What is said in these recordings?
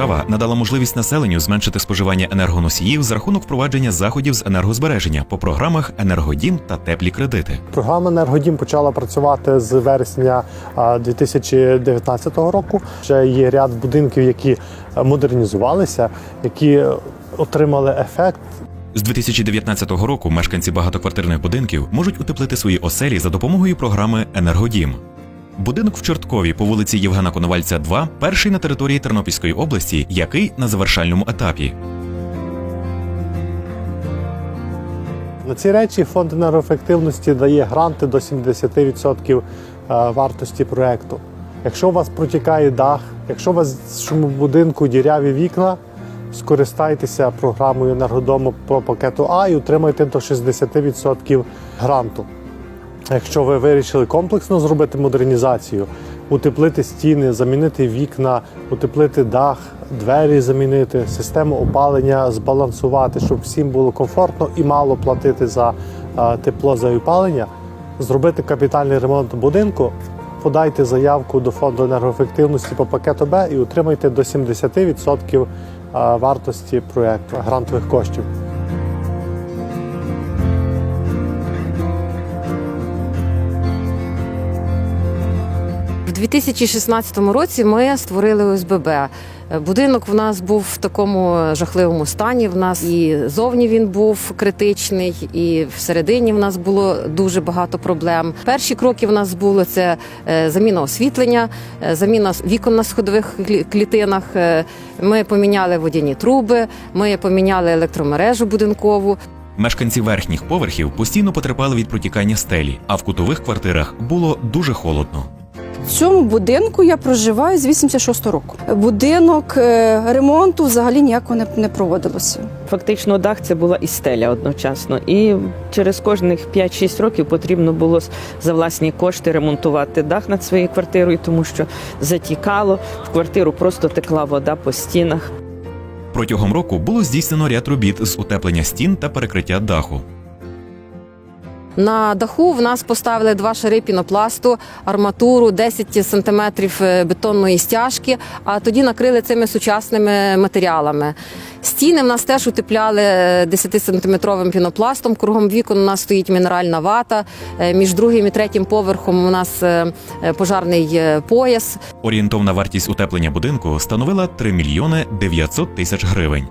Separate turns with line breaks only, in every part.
держава надала можливість населенню зменшити споживання енергоносіїв за рахунок впровадження заходів з енергозбереження по програмах Енергодім та теплі кредити.
Програма «Енергодім» почала працювати з вересня 2019 року. Вже є ряд будинків, які е, модернізувалися, які отримали ефект.
З 2019 року мешканці багатоквартирних будинків можуть утеплити свої оселі за допомогою програми Енергодім. Будинок в Чорткові по вулиці Євгена Коновальця, 2, перший на території Тернопільської області, який на завершальному етапі.
На ці речі фонд енергоефективності дає гранти до 70% е, вартості проекту. Якщо у вас протікає дах, якщо у вас в будинку діряві вікна, скористайтеся програмою енергодому по пакету А і отримайте до 60% гранту. Якщо ви вирішили комплексно зробити модернізацію, утеплити стіни, замінити вікна, утеплити дах, двері замінити, систему опалення збалансувати, щоб всім було комфортно і мало платити за е, тепло за опалення, зробити капітальний ремонт будинку, подайте заявку до фонду енергоефективності по пакету Б і отримайте до 70% е, вартості проєкту грантових коштів.
2016 році ми створили ОСББ. Будинок в нас був в такому жахливому стані. В нас і зовні він був критичний, і всередині в нас було дуже багато проблем. Перші кроки в нас були це е, заміна освітлення, е, заміна вікон на сходових клітинах. Е, Ми поміняли водяні труби, ми поміняли електромережу будинкову.
Мешканці верхніх поверхів постійно потерпали від протікання стелі, а в кутових квартирах було дуже холодно.
В цьому будинку я проживаю з 86 року. Будинок е, ремонту взагалі ніякого не, не проводилося.
Фактично, дах це була і стеля одночасно. І через кожних 5-6 років потрібно було за власні кошти ремонтувати дах над своєю квартирою, тому що затікало, в квартиру просто текла вода по стінах.
Протягом року було здійснено ряд робіт з утеплення стін та перекриття даху.
На даху в нас поставили два шари пінопласту, арматуру, 10 сантиметрів е, бетонної стяжки, а тоді накрили цими сучасними матеріалами. Стіни в нас теж утепляли 10-сантиметровим пінопластом. Кругом вікон у нас стоїть мінеральна вата. Е, Між другим і третім поверхом у нас е, е, пожарний е, пояс.
Орієнтовна вартість утеплення будинку становила 3 мільйони 900 тисяч гривень.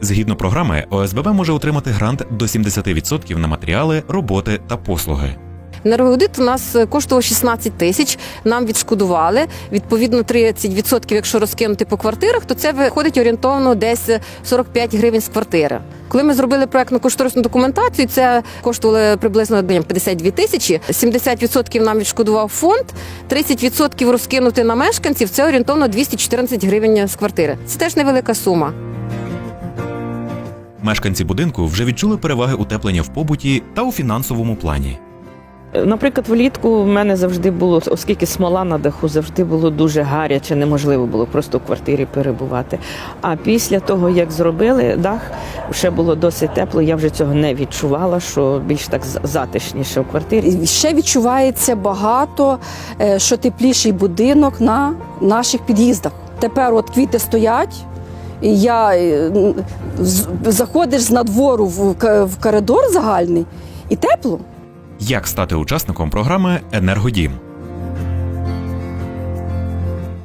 Згідно програми, ОСББ може отримати грант до 70% на матеріали, роботи та послуги.
Енергоаудит у нас коштував 16 тисяч. Нам відшкодували. Відповідно, 30%, якщо розкинути по квартирах, то це виходить орієнтовно десь 45 гривень з квартири. Коли ми зробили проектну кошторисну документацію, це коштувало приблизно ну, 52 тисячі. 70% нам відшкодував фонд, 30% розкинути на мешканців. Це орієнтовно 214 гривень з квартири. Це теж невелика сума.
Мешканці будинку вже відчули переваги утеплення в побуті та у фінансовому плані.
Наприклад, влітку в мене завжди було, оскільки смола на даху завжди було дуже гаряче, неможливо було просто в квартирі перебувати. А після того, як зробили дах, ще було досить тепло. Я вже цього не відчувала, що більш так затишніше в квартирі.
Ще відчувається багато, е, що тепліший будинок на наших під'їздах. Тепер от квіти стоять. Я е, заходиш з надвору в коридор загальний і тепло.
Як стати учасником програми Енергодім?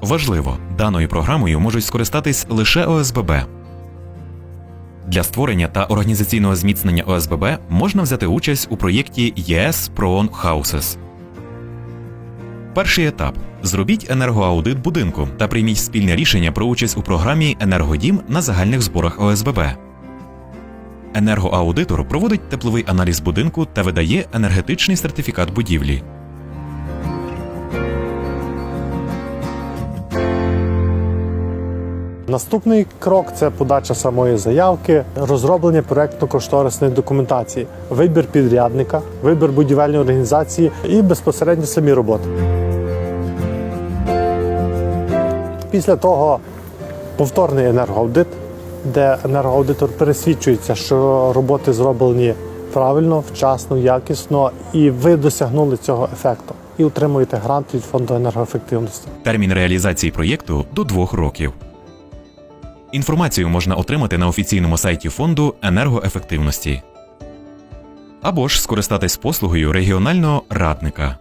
Важливо, даною програмою можуть скористатись лише ОСББ. Для створення та організаційного зміцнення ОСББ можна взяти участь у проєкті ЄС Проон Houses. Перший етап зробіть енергоаудит будинку та прийміть спільне рішення про участь у програмі Енергодім на загальних зборах ОСББ. Енергоаудитор проводить тепловий аналіз будинку та видає енергетичний сертифікат будівлі.
Наступний крок це подача самої заявки, розроблення проектно-кошторисної документації, вибір підрядника, вибір будівельної організації і безпосередньо самі роботи. Після того повторний енергоаудит, де енергоаудитор пересвідчується, що роботи зроблені правильно, вчасно, якісно, і ви досягнули цього ефекту і отримуєте грант від фонду енергоефективності.
Термін реалізації проєкту до двох років. Інформацію можна отримати на офіційному сайті фонду енергоефективності або ж скористатись послугою регіонального радника.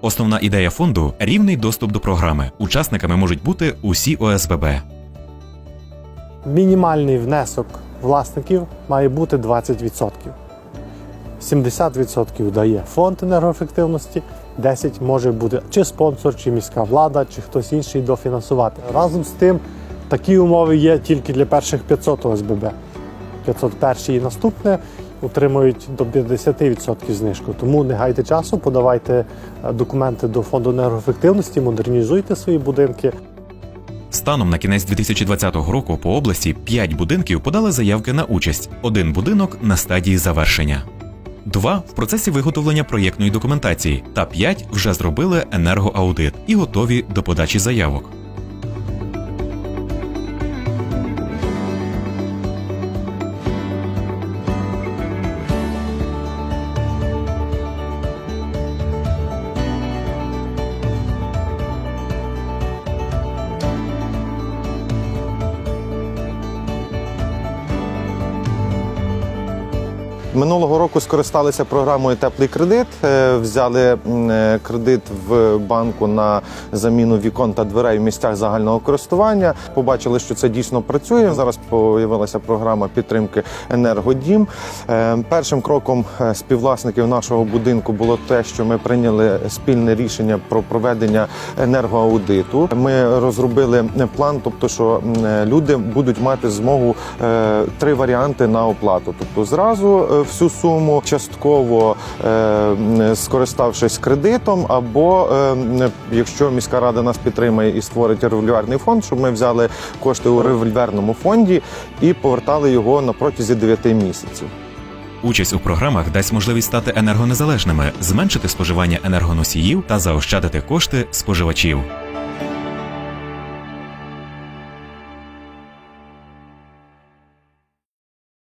Основна ідея фонду рівний доступ до програми. Учасниками можуть бути усі ОСББ.
Мінімальний внесок власників має бути 20%. 70% дає фонд енергоефективності, 10% може бути чи спонсор, чи міська влада, чи хтось інший дофінансувати. Разом з тим, такі умови є тільки для перших 500 ОСББ. 501 і наступне отримують до 50% знижку. Тому не гайте часу, подавайте е, документи до фонду енергоефективності, модернізуйте свої будинки.
Станом на кінець 2020 року по області 5 будинків подали заявки на участь, один будинок на стадії завершення. Два в процесі виготовлення проєктної документації, та п'ять вже зробили енергоаудит і готові до подачі заявок.
Минулого року скористалися програмою Теплий кредит. е, Взяли е, кредит в банку на заміну вікон та дверей в місцях загального користування. Побачили, що це дійсно працює. Зараз появилася програма підтримки енергодім. Е, Першим кроком співвласників нашого будинку було те, що ми прийняли спільне рішення про проведення енергоаудиту. Ми розробили план, тобто, що люди будуть мати змогу три варіанти на оплату. Тобто, зразу всю суму, частково е, скориставшись кредитом, або е, якщо міська рада нас підтримає і створить револьверний фонд, щоб ми взяли кошти у револьверному фонді і повертали його на протязі 9 місяців.
Участь у програмах дасть можливість стати енергонезалежними, зменшити споживання енергоносіїв та заощадити кошти споживачів.